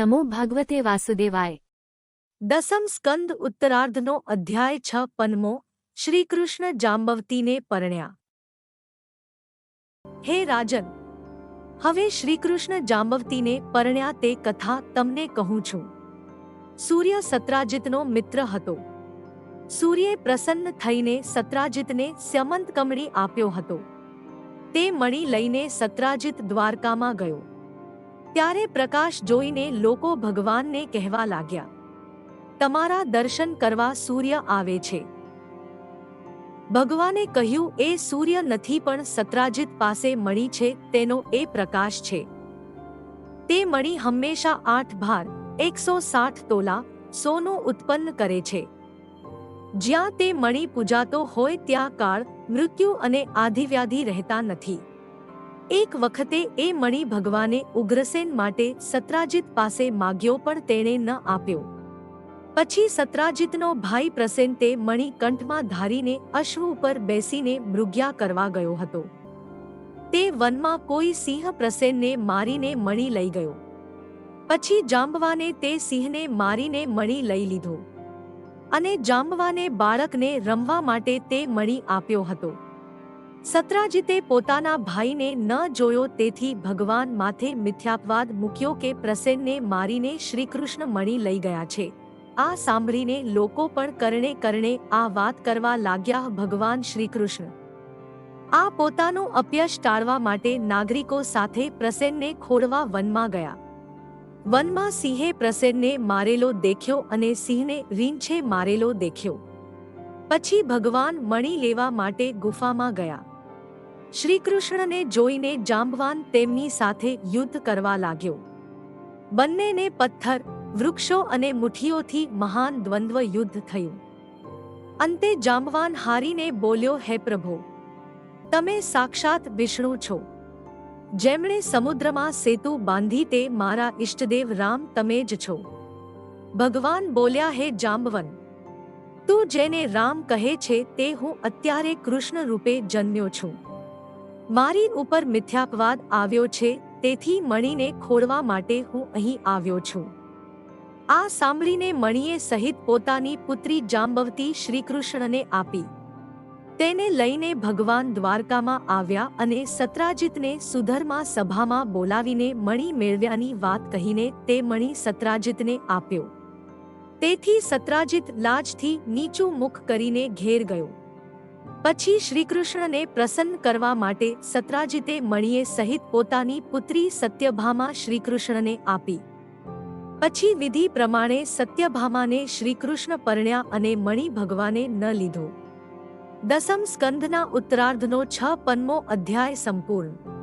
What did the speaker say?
નમો ભગવતે વાસુદેવાય દસમ સ્કંદ ઉત્તરાર્ધનો અધ્યાય છ પન્મો શ્રીકૃષ્ણ જાંબવતીને પરણ્યા હે રાજન હવે શ્રીકૃષ્ણ જાંબવતીને પરણ્યા તે કથા તમને કહું છું સૂર્ય સત્રાજિતનો મિત્ર હતો સૂર્યે પ્રસન્ન થઈને સત્રાજિતને સ્યમંત કમળી આપ્યો હતો તે મણી લઈને સત્રાજિત દ્વારકામાં ગયો ત્યારે પ્રકાશ જોઈને લોકો ભગવાનને કહેવા લાગ્યા, તમારા દર્શન કરવા સૂર્ય આવે છે. ભગવાને કહ્યું, એ સૂર્ય નથી પણ સત્રાજિત પાસે મણી છે, તેનો એ પ્રકાશ છે. તે મણી હંમેશા આઠ ભાર, એકસો સાઠ તોલા, સોનું ઉત્પન્ન કરે છે. જ્યાં તે મણી પૂજાતો હોય, ત્યાં કાળ, મૃત્યુ અને આધિવ્યાધિ રહેતા નથી. એક વખતે એ મણી ભગવાને ઉગ્રસેન માટે સત્રાજિત પાસે માગ્યો પણ તેણે ન આપ્યો. પછી સત્રાજિતનો ભાઈ પ્રસેન તે મણી કંઠમાં ધારીને અશ્વ ઉપર બેસીને મૃગ્યા કરવા ગયો હતો. તે વનમાં કોઈ સિંહ પ્રસેનને મારીને મણી લઈ ગયો. પછી જાંબવાને તે સિંહને મારીને મણી લઈ લીધો. અને જાંબવાને બાળકને રમવા માટે તે મણી આપ્યો હતો. સત્રાજીતે પોતાના ભાઈને ન જોયો તેથી ભગવાન માથે મિથ્યાપવાદ મૂક્યો કે પ્રસેનને મારીને શ્રીકૃષ્ણ મણી લઈ ગયા છે. આ સાંભળીને લોકો પણ કરણે કરણે આ વાત કરવા લાગ્યા ભગવાન શ્રીકૃષ્ણ. આ પોતાનું અપયશ ટાળવા માટે નાગરિકો સાથે પ્રસેનને ખોડવા વનમાં ગયા. વનમાં સિંહે પ્રસેનને મારેલો દેખ્યો અને સિંહને રીંછે મારેલો દેખ્યો. પછી ભગવાન મણી લેવા માટે ગુફામાં ગયા. શ્રીકૃષ્ણને જોઈને જાંબવાન તેમની સાથે યુદ્ધ કરવા લાગ્યો. બંનેને પથ્થર, વૃક્ષો અને મુઠ્ઠીઓથી મહાન દ્વંદ્વ યુદ્ધ થયું. અંતે જાંબવાન હારીને બોલ્યો, હે પ્રભુ, તમે સાક્ષાત વિષ્ણુ છો. જેમણે સમુદ્રમાં સેતુ બાંધી તે મારા ઇષ્ટદેવ રામ તમે જ છો. ભગવાન બોલ્યા, હે જાંબવન, તું જેને રામ કહે છે તે હું અત્યારે કૃષ્ણ રૂપે જન્મ્યો છું. મારી ઉપર મિથ્યાપવાદ આવ્યો છે, તેથી મણીને ખોડવા માટે હું અહીં આવ્યો છું. આ સાંભળીને મણીએ સહિત પોતાની પુત્રી જાંબવતી શ્રીકૃષ્ણને આપી. તેને લઈને ભગવાન દ્વારકામાં આવ્યા અને સત્રાજિતને સુધર્મા સભામાં બોલાવીને મણી મેળવ્યાની વાત કહીને તે મણી સત્રાજિતને આપ્યો. તેથી સત્રાજિત લાજથી નીચું મુખ કરીને ઘેર ગયો. પછી શ્રીકૃષ્ણને પ્રસન્ન કરવા માટે સત્રાજીતે મણીએ સહિત પોતાની પુત્રી સત્યભામા શ્રીકૃષ્ણને આપી. પછી વિધિ પ્રમાણે સત્યભામાને શ્રીકૃષ્ણ પરણ્યા અને મણી ભગવાને ન લીધો. દસમ સ્કંધના ઉત્તરાર્ધનો છ પન્મો અધ્યાય સંપૂર્ણ.